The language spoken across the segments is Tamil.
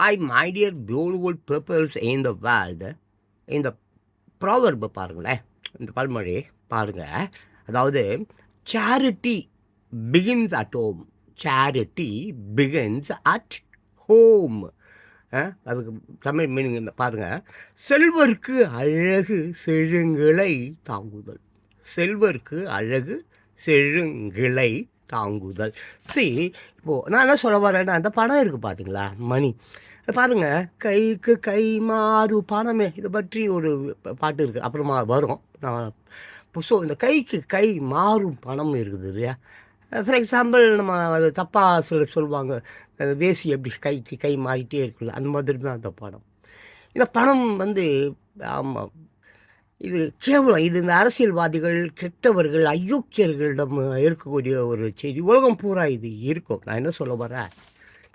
Hi my dear beautiful peoples the world world, இந்த ப்ராவர்பை பாருங்களேன். இந்த பல்மொழி பாருங்கள் அதாவது charity begins at home charity begins at home அதுக்கு தமிழ் மீனிங் பாருங்கள் செல்வர்க்கு அழகு செழுங்கிளை தாங்குதல். செல்வர்க்கு அழகு செழுங்கிளை தாங்குதல். சரி இப்போது நான் என்ன சொல்ல வரேன்னா அந்த பணம் இருக்குது பார்த்தீங்களா மணி. பாருங்க கைக்கு கை மாறு பணமே. இதை பற்றி ஒரு பாட்டு இருக்குது அப்புறமா வரும். நான் ஸோ இந்த கைக்கு கை மாறும் பணம் இருக்குது இல்லையா? ஃபார் எக்ஸாம்பிள் நம்ம அது தப்பாக சில சொல்லுவாங்க. வேசி எப்படி கைக்கு கை மாறிட்டே இருக்குல்ல அந்த மாதிரி தான் அந்த பணம். இந்த பணம் வந்து ஆமாம் இது கேவலம். இது இந்த அரசியல்வாதிகள் கெட்டவர்கள் அயோக்கியர்களிடம் இருக்கக்கூடிய ஒரு செய்தி. உலகம் பூரா இது இருக்கும். நான் என்ன சொல்ல வரேன்?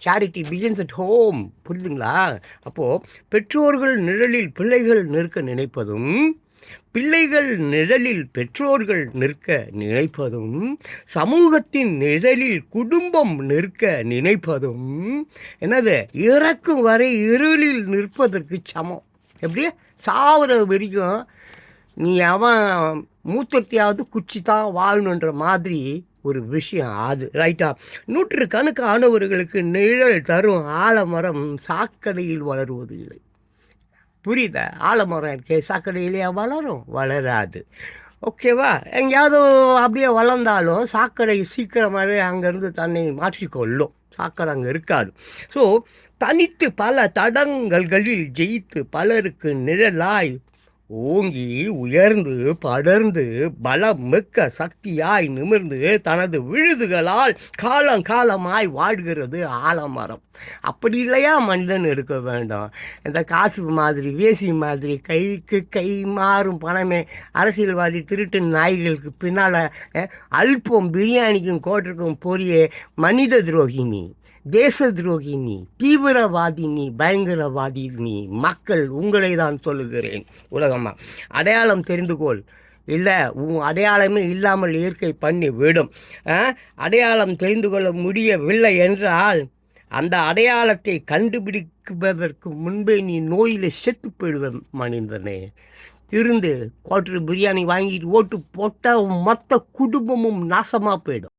சேரிட்டி பிகின்ஸ் அட் ஹோம் புரியுதுங்களா? அப்போது பெற்றோர்கள் நிழலில் பிள்ளைகள் நிற்க நினைப்பதும் பிள்ளைகள் நிழலில் பெற்றோர்கள் நிற்க நினைப்பதும் சமூகத்தின் நிழலில் குடும்பம் நிற்க நினைப்பதும் என்னது? இறக்கும் வரை இருளில் நிற்பதற்கு சமம். எப்படி? சாவர வரைக்கும் நீ அவன் மூத்தத்தையாவது குச்சி தான் வாழணுன்ற மாதிரி ஒரு விஷயம் அது ரைட்டா நூற்றுக்கணக்கானவர்களுக்கு நிழல் தரும் ஆலமரம் சாக்கடையில் வளருவது இல்லை. புரியுதா? ஆலமரம் இருக்கே சாக்கடையிலேயே வளரும் வளராது. ஓகேவா எங்கேயாவது அப்படியே வளர்ந்தாலும் சாக்கடை சீக்கிரமாகவே அங்கேருந்து தன்னை மாற்றிக்கொள்ளும். சாக்கடை அங்கே இருக்காது. ஸோ தனித்து பல தடங்கல்களில் ஜெயித்து பலருக்கு நிழலாய் ஓங்கி உயர்ந்து படர்ந்து பலம் மிக்க சக்தியாய் நிமிர்ந்து தனது விழுதுகளால் காலம் காலமாய் வாழ்கிறது ஆலமரம். அப்படி இல்லையா மனிதன் இருக்க வேண்டும்? இந்த காசு மாதிரி வேசி மாதிரி கைக்கு கை மாறும் பணமே அரசியல்வாதி திருட்டு நாய்களுக்கு பின்னால் அல்பம் பிரியாணிக்கும் கோட்டிற்கும் பொரிய மனித துரோகினி. தேச துரோகினி பயங்கரவாதி நீ மக்கள் உங்களை தான் சொல்லுகிறேன். உலகம்மா அடையாளம் தெரிந்து கொள். இல்லை உன் அடையாளமே இல்லாமல் இயற்கை பண்ணி விடும். ஆ? அடையாளம் தெரிந்து கொள்ள முடியவில்லை என்றால் அந்த அடையாளத்தை கண்டுபிடிப்பதற்கு முன்பே நீ நோயில் செத்து போயிடுவ மனிதனே. இருந்து குவார்டர் பிரியாணி வாங்கிட்டு ஓட்டு போட்டால் மொத்த குடும்பமும் நாசமாக போயிடும்.